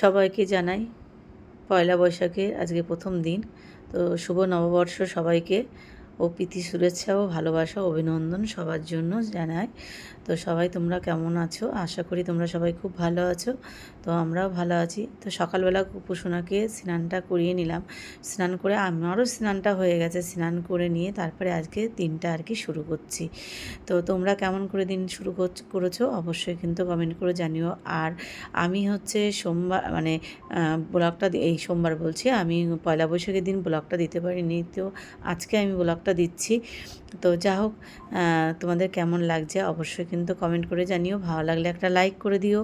সবাইকে জানাই পয়লা বৈশাখের আজকে প্রথম দিন। তো শুভ নববর্ষ সবাইকে। ও প্রীতি, শুভেচ্ছা ও ভালোবাসা, অভিনন্দন সবার জন্য জানাই। তো সবাই তোমরা কেমন আছো? আশা করি তোমরা সবাই খুব ভালো আছো। তো আমরাও ভালো আছি। তো সকালবেলা কুপুসোনাকে স্নানটা করিয়ে নিলাম। স্নান করে আমারও স্নানটা হয়ে গেছে। স্নান করে নিয়ে তারপরে আজকে দিনটা আর কি শুরু করছি। তো তোমরা কেমন করে দিন শুরু করেছ অবশ্যই কিন্তু কমেন্ট করে জানিও। আর আমি হচ্ছে সোমবার মানে ব্লগটা এই সোমবার বলছি, আমি পয়লা বৈশাখের দিন ব্লগটা দিতে পারিনি। তো আজকে আমি ব্লগটা দিচ্ছি। তো যা হোক তোমাদের কেমন লাগছে অবশ্যই কিন্তু কমেন্ট করে জানিও। ভালো লাগলে একটা লাইক করে দিও।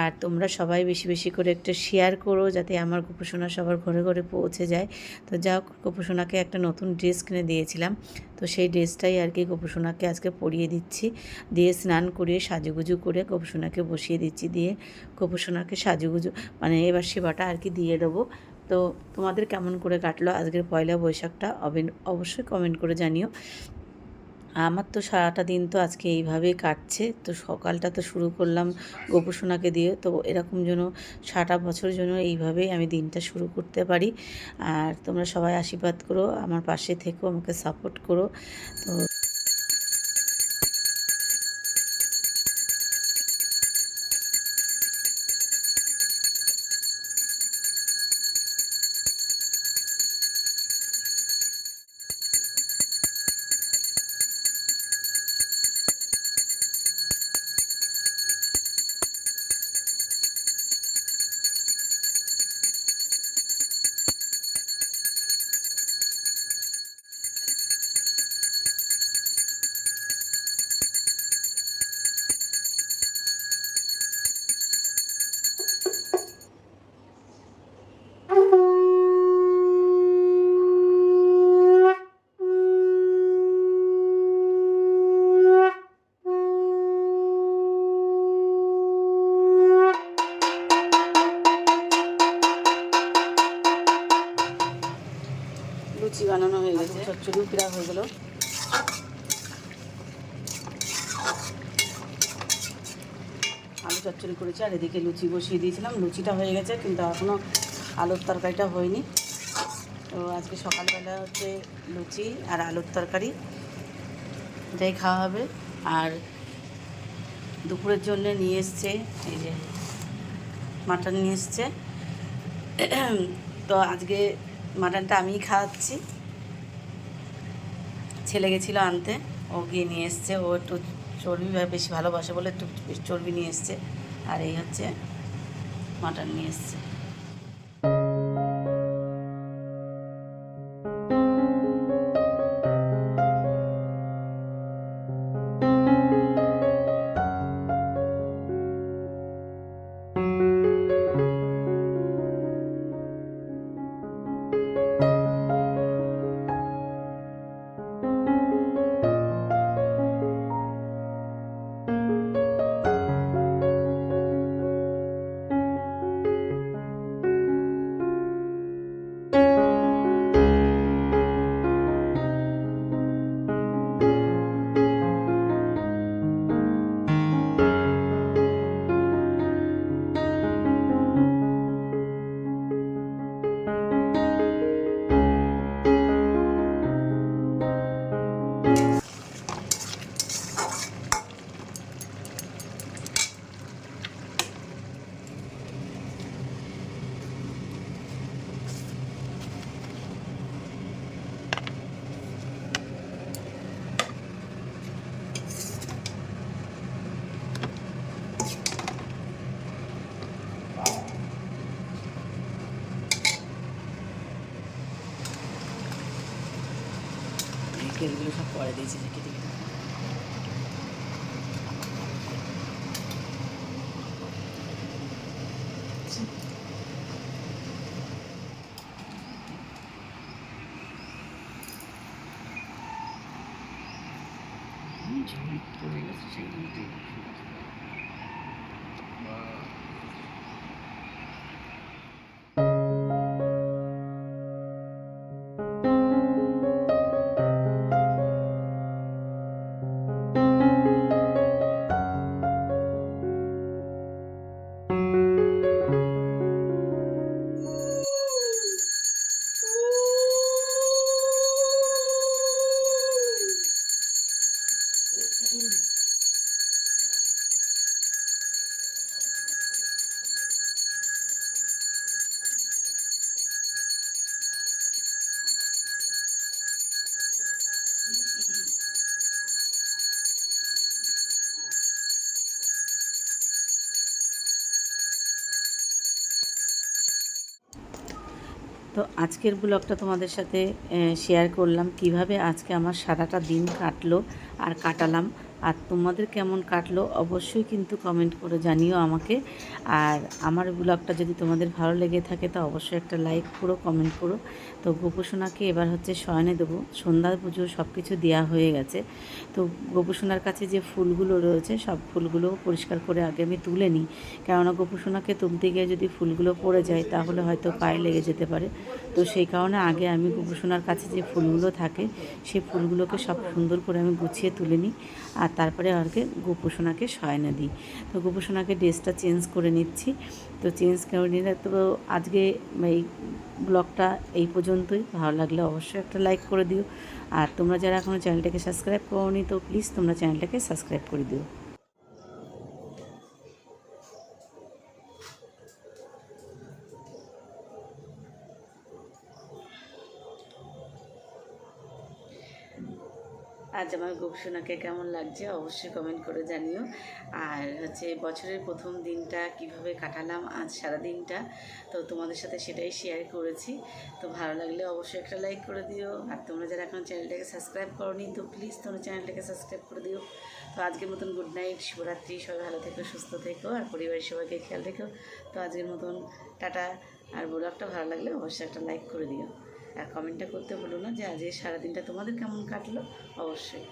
আর তোমরা সবাই বেশি বেশি করে একটা শেয়ার করো যাতে আমার গোপোষণা সবার ঘরে ঘরে পৌঁছে যায়। তো যা হোক গোপোষণাকে একটা নতুন ড্রেস কিনে দিয়েছিলাম। তো সেই ড্রেসটাই আর কি গোপোষণাকে আজকে পরিয়ে দিচ্ছি। দিয়ে স্নান করিয়ে সাজুগুজু করে গোপোষণাকে বসিয়ে দিচ্ছি। দিয়ে গোপোষণাকে সাজুগুজু মানে এবার সেবাটা আর কি দিয়ে দেবো। তো তোমাদের কেমন করে কাটলো আজকের পয়লা বৈশাখটা? অবে- অবশ্যই কমেন্ট করে জানিও। আমার তো সারাটা দিন তো আজকে এইভাবেই কাটছে। তো সকালটা তো শুরু করলাম গোপোষণাকে দিয়ে। তো এরকম যেন সারাটা বছর জন্য এইভাবেই আমি দিনটা শুরু করতে পারি। আর তোমরা সবাই আশীর্বাদ করো, আমার পাশে থেকো, আমাকে সাপোর্ট করো। তো লুচি বানানো হয়ে গেছে। চচ্চড়ি প্রায় হয়ে গেলো। আলু চচ্চড়ি করেছি আর এদিকে লুচি বসিয়ে দিয়েছিলাম। লুচিটা হয়ে গেছে কিন্তু এখনও আলুর তরকারিটা হয়নি। তো আজকে সকালবেলা হচ্ছে লুচি আর আলুর তরকারি। এটাই খাওয়া হবে। আর দুপুরের জন্য নিয়ে এসছে এই যে মাটন নিয়ে এসছে। তো আজকে মাটনটা আমিই খাওয়াচ্ছি ছেলে গেছিল আনতে, ও গিয়ে নিয়ে এসছে, ও একটু চর্বি বেশি ভালোবাসে বলে একটু চর্বি নিয়ে এসছে। আর এই হচ্ছে মাটন নিয়ে এসছে। তেলগুলো সব পরে দিয়েছি যে কেটে কেটে। ঝোল পড়ে গেছে সেগুলো তো আজকের ব্লগটা তোমাদের সাথে শেয়ার করলাম কীভাবে আজকে আমার সারাটা দিন কাটলো আর কাটালাম। আর তোমাদের কেমন কাটলো অবশ্যই কিন্তু কমেন্ট করে জানিও আমাকে। আর আমার ব্লগটা যদি তোমাদের ভালো লেগে থাকে তো অবশ্যই একটা লাইক করো কমেন্ট করো। তো গোপুসোনাকে এবার হচ্ছে শয়নে দেবো। সন্ধ্যা পুজো সব কিছু দেওয়া হয়ে গেছে। তো গোপুসোনার কাছে যে ফুলগুলো রয়েছে, সব ফুলগুলো পরিষ্কার করে আগে আমি তুলে নিই। কেননা গোপুসোনাকে তুলতে গিয়ে যদি ফুলগুলো পড়ে যায়, তাহলে হয়তো পায়ে লেগে যেতে পারে। তো সেই কারণে আগে আমি গোপুসোনার কাছে যে ফুলগুলো থাকে সেই ফুলগুলোকে সব সুন্দর করে আমি গুছিয়ে তুলে নিই। আর তারপরে আগে গোপুসোনাকে শয়না দিই। তো গোপুসোনাকে ড্রেসটা চেঞ্জ করে নিচ্ছি। তো চেঞ্জ করে নিলে তো আজকে এই ব্লগটা এই পর্যন্তই। ভালো লাগলে অবশ্যই একটা লাইক করে দিও। আর তোমরা যারা এখনও চ্যানেলটাকে সাবস্ক্রাইব করো তো প্লিজ তোমরা চ্যানেলটাকে সাবস্ক্রাইব করে দিও। আজ আমার গোপসোনাকে কেমন লাগছে অবশ্যই কমেন্ট করে জানিও। আর হচ্ছে বছরের প্রথম দিনটা কীভাবে কাটালাম আজ সারা দিনটা তো তোমাদের সাথে সেটাই শেয়ার করেছি। তো ভালো লাগলে অবশ্যই একটা লাইক করে দিও। আর তোমরা যারা এখন চ্যানেলটাকে সাবস্ক্রাইব করনি, তো প্লিজ তোমরা চ্যানেলটাকে সাবস্ক্রাইব করে দিও। তো আজকের মতন গুড নাইট শিবরাত্রি সবাই ভালো থেকো, সুস্থ থেকো, আর পরিবারের সবাইকে খেয়াল রেখো। তো আজকের মতন টাটা। আর ব্লগটা ভালো লাগলে অবশ্যই একটা লাইক করে দিও। আর কমেন্টটা করতে ভুলো না যে আজকে সারাদিনটা তোমাদের কেমন কাটলো? অবশ্যই।